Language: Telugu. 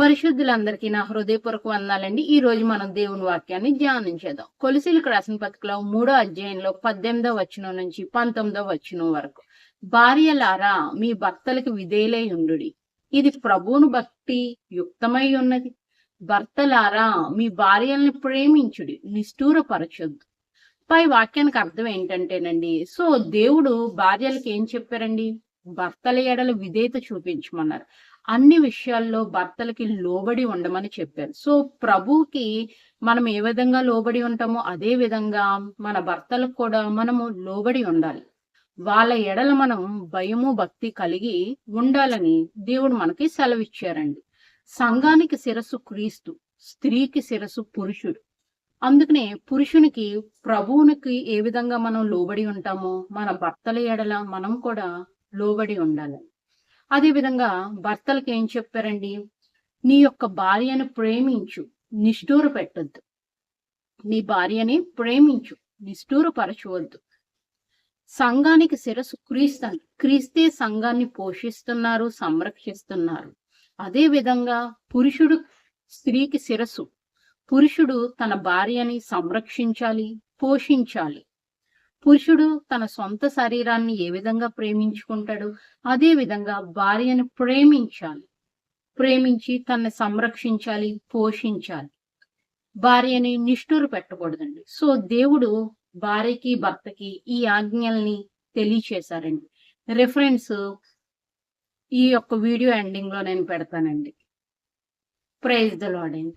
పరిశుద్ధులందరికీ నా హృదయపూర్వక వందాలండి ఈ రోజు మనం దేవుని వాక్యాన్ని ధ్యానించేద్దాం. కొలిసీలకు రాసిన పత్రికలో మూడో అధ్యాయంలో పద్దెనిమిదో వచనం నుంచి పంతొమ్మిదో వచనం వరకు భార్యలారా మీ భర్తలకు విధేయులై ఉండుడి. ఇది ప్రభువును భక్తి యుక్తమై ఉన్నది. భర్తలారా మీ భార్యల్ని ప్రేమించుడి నిష్ఠూరపరచొద్దు. పై వాక్యానికి అర్థం ఏంటంటేనండి సో దేవుడు భార్యలకు ఏం చెప్పారండి? భర్తల ఎడల విధేయత చూపించమన్నారు. అన్ని విషయాల్లో భర్తలకి లోబడి ఉండమని చెప్పారు. సో ప్రభుకి మనం ఏ విధంగా లోబడి ఉంటామో అదే విధంగా మన భర్తలకు కూడా మనము లోబడి ఉండాలి. వాళ్ళ ఎడల మనం భయము భక్తి కలిగి ఉండాలని దేవుడు మనకి సెలవిచ్చారండి. సంఘానికి శిరస్సు క్రీస్తు స్త్రీకి శిరస్సు పురుషుడు. అందుకనే పురుషునికి ప్రభువునికి ఏ విధంగా మనం లోబడి ఉంటామో మన భర్తల ఎడల మనం కూడా లోబడి ఉండాలి. అదే విధంగా భర్తలకు ఏం చెప్పారండి? నీ యొక్క భార్యను ప్రేమించు నిష్ఠూర పెట్టొద్దు నీ భార్యని ప్రేమించు నిష్ఠూరపరచవద్దు. సంఘానికి శిరస్సు క్రీస్తు క్రీస్తే సంఘాన్ని పోషిస్తున్నారు సంరక్షిస్తున్నారు. అదే విధంగా పురుషుడు స్త్రీకి శిరస్సు పురుషుడు తన భార్యని సంరక్షించాలి పోషించాలి. పురుషుడు తన సొంత శరీరాన్ని ఏ విధంగా ప్రేమించుకుంటాడు? అదే విధంగా భార్యను ప్రేమించాలి. ప్రేమించి తనని సంరక్షించాలి పోషించాలి. భార్యని నిష్ఠూరు పెట్టకూడదండి. సో దేవుడు భార్యకి భర్తకి ఈ ఆజ్ఞల్ని తెలియచేశారండి. రిఫరెన్స్ ఈ యొక్క వీడియో ఎండింగ్లో నేను పెడతానండి. ప్రైజ్ ద లాడ్ అండి.